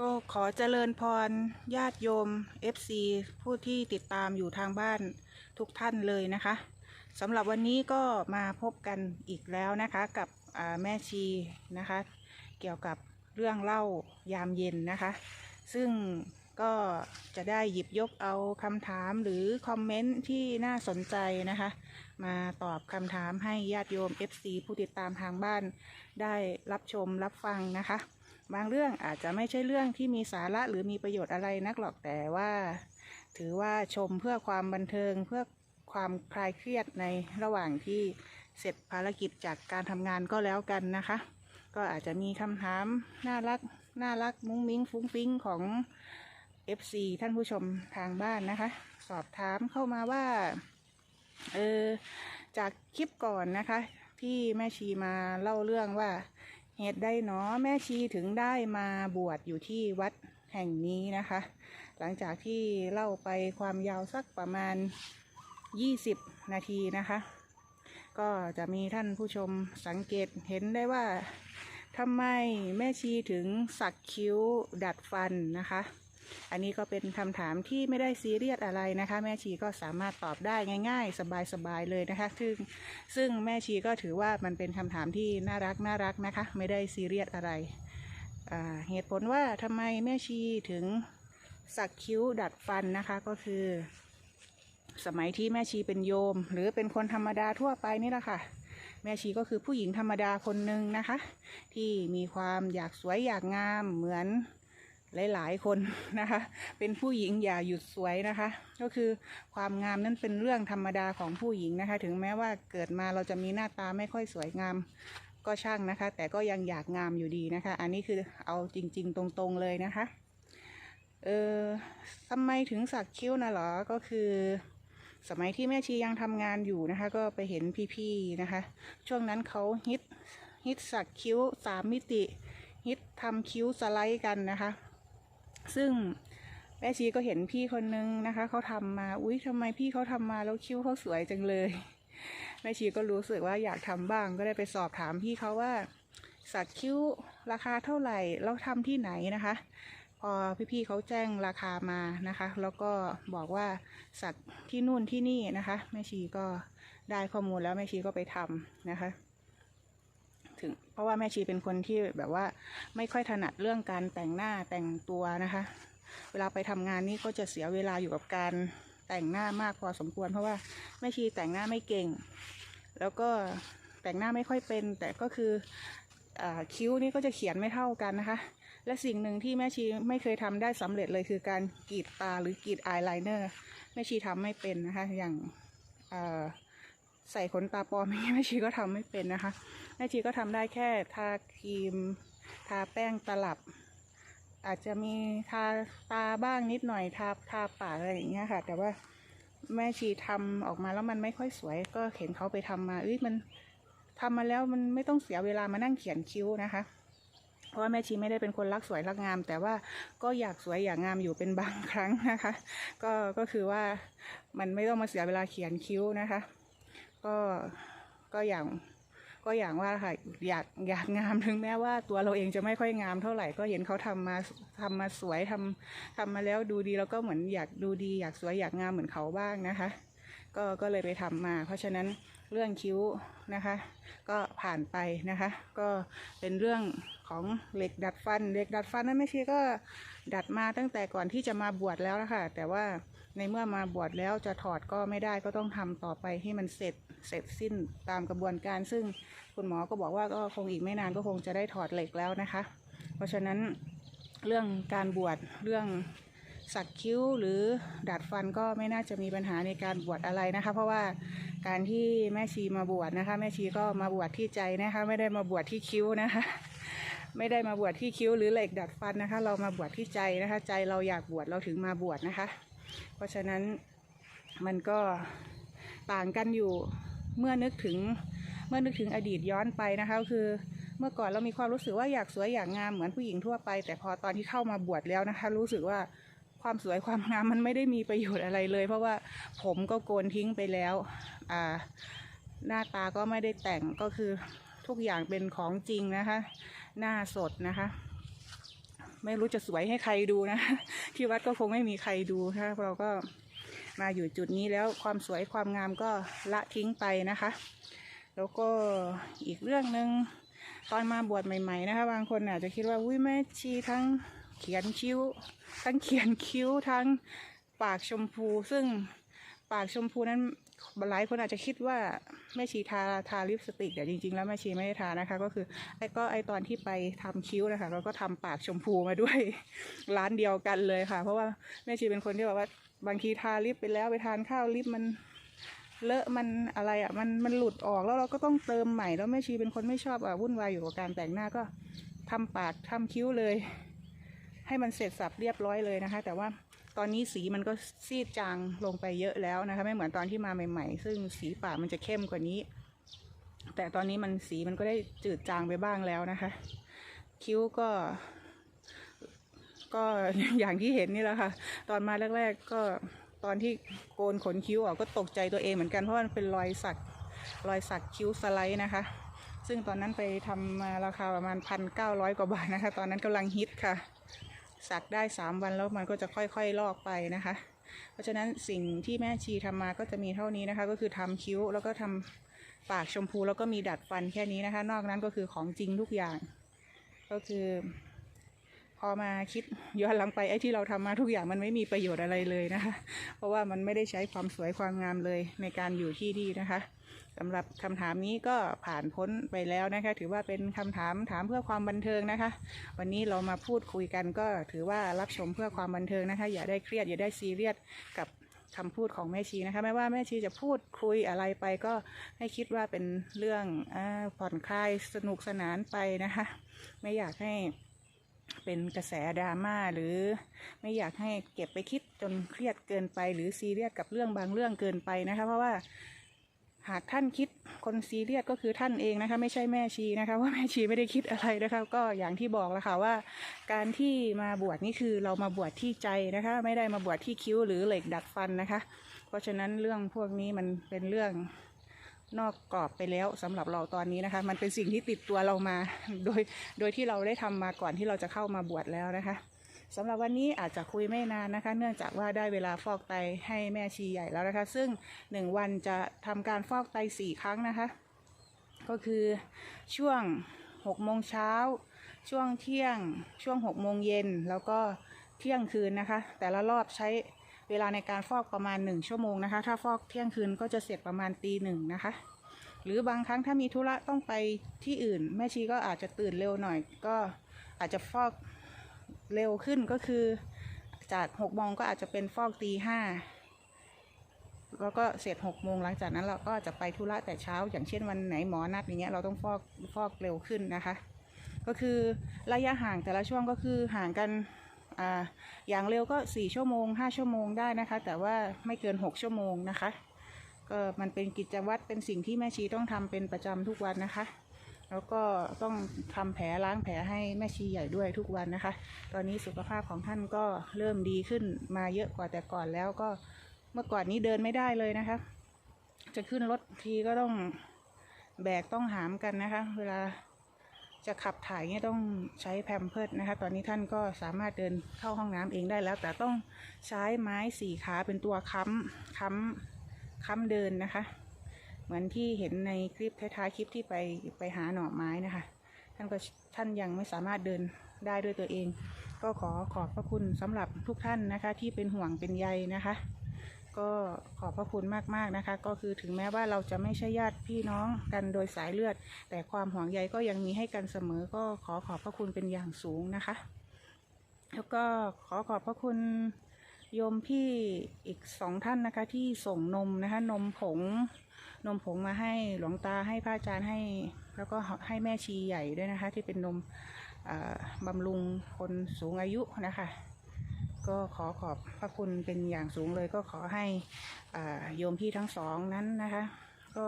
ก็ขอเจริญพรญาติโยม FC ผู้ที่ติดตามอยู่ทางบ้านทุกท่านเลยนะคะสำหรับวันนี้ก็มาพบกันอีกแล้วนะคะ กับแม่ชีนะคะ เกี่ยวกับเรื่องเล่ายามเย็นนะคะ ซึ่งก็จะได้หยิบยกเอาคำถามหรือคอมเมนต์ที่น่าสนใจนะคะ มาตอบคำถามให้ญาติโยม FC ผู้ติดตามทางบ้านได้รับชมรับฟังนะคะ บางเรื่องอาจจะไม่ใช่เรื่องที่มีสาระหรือมีประโยชน์อะไรนักหรอกแต่ว่า ถือว่าชมเพื่อความบันเทิงเพื่อความคลายเครียดในระหว่างที่เสร็จภารกิจจากการทำงานก็แล้วกันนะคะ ก็อาจจะมีคำถามน่ารักน่ารักมุ้งมิ้งฟุ้งฟิ้งของ FC ท่านผู้ชมทางบ้านนะคะ สอบถามเข้ามาว่าเออจากคลิปก่อนนะคะ ที่แม่ชีมาเล่าเรื่องว่า เหตุใดหนอแม่ชีถึงได้มาบวชอยู่ที่วัดแห่งนี้นะคะ หลังจากที่เล่าไปความยาวสักประมาณ 20 นาทีนะคะ ก็จะมีท่านผู้ชมสังเกตเห็นได้ว่าทำไมแม่ชีถึงสักคิ้วดัดฟันนะคะ อันนี้ก็เป็นคำถามที่ไม่ได้ซีเรียสอะไรนะคะ แม่ชีก็สามารถตอบได้ง่าย ๆ สบายๆเลยนะคะซึ่งซึ่งแม่ชีก็ถือว่ามันเป็นคำถามที่น่ารักน่ารักนะคะ ไม่ได้ซีเรียสอะไรเหตุผลว่าทำไมแม่ชีถึงสักคิ้วดัดฟันนะคะก็คือ สมัยที่แม่ชีเป็นโยม หรือเป็นคนธรรมดาทั่วไปนี่แหละค่ะ แม่ชีก็คือผู้หญิงธรรมดาคนหนึ่งนะคะ ที่มีความอยากสวยอยากงามเหมือน หลาย ๆ คนนะคะ เป็นผู้หญิงอย่าหยุดสวยนะคะ ก็คือความงามนั้นเป็นเรื่องธรรมดาของผู้หญิงนะคะ ถึงแม้ว่าเกิดมาเราจะมีหน้าตาไม่ค่อยสวยงามก็ช่างนะคะ แต่ก็ยังอยากงามอยู่ดีนะคะ อันนี้คือเอาจริง ๆ ตรงๆเลยนะคะ เออทำไมถึงสักคิ้วนะหรอ ก็คือสมัยที่แม่ชียังทำงานอยู่นะคะ ก็ไปเห็นพี่ๆนะคะ ช่วงนั้นเขาฮิตฮิตสักคิ้วสามมิติฮิตทำคิ้วสไลด์กันนะคะ ซึ่งแม่ชีก็เห็นพี่คนนึงนะคะเขาทำมา อุ้ยทำไมพี่เขาทำมาแล้วคิ้วเขาสวยจังเลย แม่ชีก็รู้สึกว่าอยากทำบ้างก็ได้ไปสอบถามพี่เขาว่า สักคิ้วราคาเท่าไหร่แล้วทำที่ไหนนะคะ พอพี่ๆเขาแจ้งราคามานะคะ แล้วก็บอกว่าสักที่นู่นที่นี่นะคะ แม่ชีก็ได้ข้อมูลแล้วแม่ชีก็ไปทำนะคะ ถึง เพราะว่าแม่ชีเป็นคนที่แบบว่าไม่ค่อยถนัดเรื่องการแต่งหน้าแต่งตัวนะคะ เวลาไปทำงานนี่ก็จะเสียเวลาอยู่กับการแต่งหน้ามากพอสมควร เพราะว่าแม่ชีแต่งหน้าไม่เก่ง แล้วก็แต่งหน้าไม่ค่อยเป็น แต่ก็คืออคิ้วนี่ก็จะเขียนไม่เท่ากันนะคะ และสิ่งหนึ่งที่แม่ชีไม่เคยทำได้สำเร็จเลยคือการกรีดตาหรือกรีดอายไลเนอร์แม่ชีทำไม่เป็นนะคะอย่างอ ใส่ขนตาปลอมแม่ชีก็ทำไม่เป็นนะคะแม่ชีก็ทำได้แค่ทาครีม ทาแป้งตลับ อาจจะมีทาตาบ้างนิดหน่อยทาทาปากอะไรอย่างเงี้ยค่ะ แต่ว่าแม่ชีทำออกมาแล้วมันไม่ค่อยสวย ก็เห็นเขาไปทำมาเอ้ยมันทำมาแล้วมันไม่ต้องเสียเวลามานั่งเขียนคิ้วนะคะ เพราะว่าแม่ชีไม่ได้เป็นคนรักสวยรักงาม แต่ว่าก็อยากสวยอยากงามอยู่เป็นบางครั้งนะคะ ก็ก็คือว่ามันไม่ต้องมาเสียเวลาเขียนคิ้วนะคะ ก็ก็อย่างก็อย่างว่าค่ะอยากอยากงามถึงแม้ว่าตัวเราเองจะไม่ค่อยงามเท่าไหร่ก็เห็นเขาทำมาทำมาสวยทำทำมาแล้วดูดีแล้วก็เหมือนอยากดูดี อยากสวยอยากงามเหมือนเขาบ้างนะคะ ก็ก็เลยไปทำมา เพราะฉะนั้นเรื่องคิ้วนะคะ ก็ผ่านไปนะคะ ก็เป็นเรื่องของเหล็กดัดฟันเหล็กดัดฟันนั้นไม่ใช่ก็ดัดมาตั้งแต่ก่อนที่จะมาบวชแล้วนะคะแต่ว่า ในเมื่อมาบวชแล้วจะถอดก็ไม่ได้ก็ต้องทำต่อไปให้มันเสร็จเสร็จสิ้นตามกระบวนการ ซึ่งคุณหมอก็บอกว่าก็คงอีกไม่นานก็คงจะได้ถอดเหล็กแล้วนะคะ เพราะฉะนั้นเรื่องการบวชเรื่องสักคิ้วหรือดัดฟันก็ไม่น่าจะมีปัญหาในการบวชอะไรนะคะ เพราะว่าการที่แม่ชีมาบวชนะคะ แม่ชีก็มาบวชที่ใจนะคะ ไม่ได้มาบวชที่คิ้วนะคะ ไม่ได้มาบวชที่คิ้วหรือเหล็กดัดฟันนะคะ เรามาบวชที่ใจนะคะ ใจเราอยากบวชเราถึงมาบวชนะคะ เพราะฉะนั้นมันก็ต่างกันอยู่เมื่อนึกถึงเมื่อนึกถึงอดีตย้อนไปนะคะคือเมื่อก่อนเรามีความรู้สึกว่าอยากสวยอยากงามเหมือนผู้หญิงทั่วไป แต่พอตอนที่เข้ามาบวชแล้วนะคะ รู้สึกว่าความสวยความงามมันไม่ได้มีประโยชน์อะไรเลย เพราะว่าผมก็โกนทิ้งไปแล้วอ่าหน้าตาก็ไม่ได้แต่งก็คือทุกอย่างเป็นของจริงนะคะ หน้าสดนะคะ ไม่รู้จะสวยให้ใครดูนะ ที่วัดก็คงไม่มีใครดูถ้าเราก็มาอยู่จุดนี้แล้วความสวยความงามก็ละทิ้งไปนะคะ แล้วก็อีกเรื่องหนึ่งตอนมาบวชใหม่ๆนะคะ บางคนอาจจะคิดว่าอุ้ยแม่ชีทั้งเขียนคิ้ว ทั้งเขียนคิ้วทั้งปากชมพูซึ่งปากชมพูนั้น หลายคนอาจจะคิดว่าแม่ชีทาทาลิปสติกแต่จริง ๆ แล้วแม่ชีไม่ได้ทานะคะ ก็คือไอ้ก็ไอ้ตอนที่ไปทำคิ้วนะคะเราก็ทำปากชมพูมาด้วยร้านเดียวกันเลยค่ะ เพราะว่าแม่ชีเป็นคนที่แบบว่า บางทีทาลิปไปแล้วไปทานข้าวลิปมันเลอะมันอะไรอะมันมันหลุดออกแล้วเราก็ต้องเติมใหม่แล้วแม่ชีเป็นคนไม่ชอบอะวุ่นวายอยู่กับการแต่งหน้าก็ทำปากทำคิ้วเลย ให้มันเสร็จสับเรียบร้อยเลยนะคะ แต่ว่า ตอนนี้สีมันก็ซีดจางลงไปเยอะแล้วนะคะ ไม่เหมือนตอนที่มาใหม่ๆ ซึ่งสีป่ามันจะเข้มกว่านี้ แต่ตอนนี้มันสีมันก็ได้จืดจางไปบ้างแล้วนะคะ คิ้วก็ ก็อย่างที่เห็นนี่แหละค่ะ ตอนมาแรก ๆ ก็ตอนที่โกนขนคิ้วออกก็ตกใจตัวเองเหมือนกันเพราะมันเป็นรอยสักรอยสักคิ้วสไลด์นะคะ ซึ่งตอนนั้นไปทำมาราคาประมาณพันเก้าร้อยกว่าบาทนะคะ ตอนนั้นกำลังฮิตค่ะ สักได้สามวันแล้วมันก็จะค่อยๆลอกไปนะคะ เพราะฉะนั้นสิ่งที่แม่ชีทำมาก็จะมีเท่านี้นะคะ ก็คือทำคิ้วแล้วก็ทำปากชมพูแล้วก็มีดัดฟันแค่นี้นะคะ นอกนั้นก็คือของจริงทุกอย่าง ก็คือ พอมาคิดย้อนหลังไปไอ้ที่เราทำมาทุกอย่างมันไม่มีประโยชน์อะไรเลยนะคะ เพราะว่ามันไม่ได้ใช้ความสวยความงามเลยในการอยู่ที่นี่นะคะ สำหรับคำถามนี้ก็ผ่านพ้นไปแล้วนะคะ ถือว่าเป็นคำถามถามเพื่อความบันเทิงนะคะ วันนี้เรามาพูดคุยกันก็ถือว่ารับชมเพื่อความบันเทิงนะคะ อย่าได้เครียดอย่าได้ซีเรียสกับคำพูดของแม่ชีนะคะไม่ว่าแม่ชีจะพูดคุยอะไรไปก็ให้คิดว่าเป็นเรื่องอผ่อนคลายสนุกสนานไปนะคะ ไม่อยากให้เป็นกระแสดราม่าหรือไม่อยากให้เก็บไปคิดจนเครียดเกินไป หรือซีเรียสกับเรื่องบางเรื่องเกินไปนะคะ เพราะว่า หากท่านคิดคนซีเรียสก็คือท่านเองนะคะ ไม่ใช่แม่ชีนะคะว่าแม่ชีไม่ได้คิดอะไรนะคะ ก็อย่างที่บอกแล้วค่ะว่า การที่มาบวชนี่คือเรามาบวชที่ใจนะคะ ไม่ได้มาบวชที่คิ้วหรือเหล็กดัดฟันนะคะ เพราะฉะนั้นเรื่องพวกนี้มันเป็นเรื่องนอกกรอบไปแล้วสำหรับเราตอนนี้นะคะ มันเป็นสิ่งที่ติดตัวเรามา โดยโดยที่เราได้ทำมาก่อนที่เราจะเข้ามาบวชแล้วนะคะ สำหรับวันนี้อาจจะคุยไม่นานนะคะ เนื่องจากว่าได้เวลาฟอกไตให้แม่ชีใหญ่แล้วนะคะ ซึ่งหนึ่งวันจะทำการฟอกไตสี่ครั้งนะคะ ก็คือช่วงหกโมงเช้า ช่วงเที่ยง ช่วงหกโมงเย็น แล้วก็เที่ยงคืนนะคะ แต่ละรอบใช้เวลาในการฟอกประมาณหนึ่งชั่วโมงนะคะ ถ้าฟอกเที่ยงคืนก็จะเสร็จประมาณตีหนึ่งนะคะ หรือบางครั้งถ้ามีธุระต้องไปที่อื่น แม่ชีก็อาจจะตื่นเร็วหน่อย ก็อาจจะฟอก เร็วขึ้นก็คือ จากหกโมงก็อาจจะเป็นฟอกตีห้าแล้วก็เสร็จหกโมงหลังจากนั้นเราก็จะไปธุระแต่เช้า อย่างเช่นวันไหนหมอนัดอย่างเงี้ยเราต้องฟอกฟอกเร็วขึ้นนะคะ ก็คือระยะห่างแต่ละช่วงก็คือห่างกันอ่าอย่างเร็วก็สี่ชั่วโมงห้าชั่วโมงได้นะคะ แต่ว่าไม่เกินหกชั่วโมงนะคะก็มันเป็นกิจวัตรเป็นสิ่งที่แม่ชีต้องทำเป็นประจำทุกวันนะคะ แล้วก็ต้องทำแผลล้างแผลให้แม่ชีใหญ่ด้วยทุกวันนะคะ ตอนนี้สุขภาพของท่านก็เริ่มดีขึ้นมาเยอะกว่าแต่ก่อนแล้วก็เมื่อก่อนนี้เดินไม่ได้เลยนะคะ จะขึ้นรถทีก็ต้องแบกต้องหามกันนะคะ เวลาจะขับถ่ายเนี่ยต้องใช้แพมเพิร์ดนะคะ ตอนนี้ท่านก็สามารถเดินเข้าห้องน้ำเองได้แล้ว แต่ต้องใช้ไม้สี่ขาเป็นตัวค้ำค้ำค้ำเดินนะคะ เหมือนที่เห็นในคลิปท้ายๆคลิปที่ไปไปหาหน่อไม้นะคะ ท่านก็ท่านยังไม่สามารถเดินได้ด้วยตัวเอง ก็ขอขอบพระคุณสำหรับทุกท่านนะคะ ที่เป็นห่วงเป็นใยนะคะ ก็ขอบพระคุณมากๆนะคะ ก็คือถึงแม้ว่าเราจะไม่ใช่ญาติพี่น้องกันโดยสายเลือด แต่ความห่วงใยก็ยังมีให้กันเสมอ ก็ขอขอบพระคุณเป็นอย่างสูงนะคะ แล้วก็ขอขอบพระคุณ โยมพี่อีกสองท่านนะคะ ที่ส่งนมนะคะ นมผง นมผงมาให้หลวงตาให้พระอาจารย์ให้ แล้วก็ให้แม่ชีใหญ่ด้วยนะคะ ที่เป็นนมบำรุงคนสูงอายุนะคะ ก็ขอขอบพระคุณเป็นอย่างสูงเลย ก็ขอให้โยมพี่ทั้งสองนั้นนะคะ ก็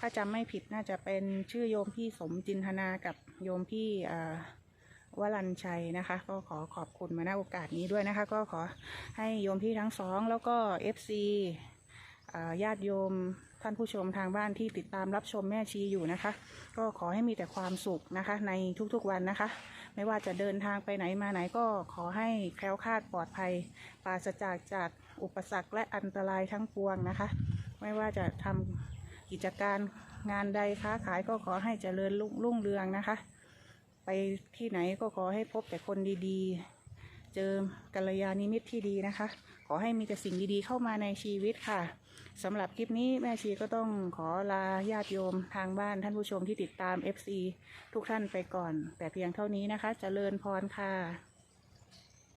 ถ้าจำไม่ผิดน่าจะเป็นชื่อโยมพี่สมจินทนากับโยมพี่อ่า วรัญชัยนะคะ ก็ขอขอบคุณมาณโอกาสนี้ด้วยนะคะ ก็ขอให้โยมพี่ทั้งสองแล้วก็ FC อ่าญาติโยมท่านผู้ชมทางบ้านที่ติดตามรับชมแม่ชีอยู่นะคะ ก็ขอให้มีแต่ความสุขนะคะ ในทุกๆวันนะคะ ไม่ว่าจะเดินทางไปไหนมาไหนก็ขอให้แคล้วคลาดปลอดภัยปราศจากจากอุปสรรคและอันตรายทั้งปวงนะคะ ไม่ว่าจะทำกิจการงานใดค้าขายก็ขอให้เจริญรุ่งเรืองนะคะ ไปที่ไหนก็ขอให้พบแต่คนดีๆ เจอกัลยาณมิตรที่ดีนะคะ ขอให้มีแต่สิ่งดีๆ เข้ามาในชีวิตค่ะสำหรับคลิปนี้แม่ชีก็ต้องขอลาญาติโยมทางบ้านท่านผู้ชมที่ติดตาม FC ทุกท่านไปก่อน แต่เพียงเท่านี้นะคะเจริญพรค่ะ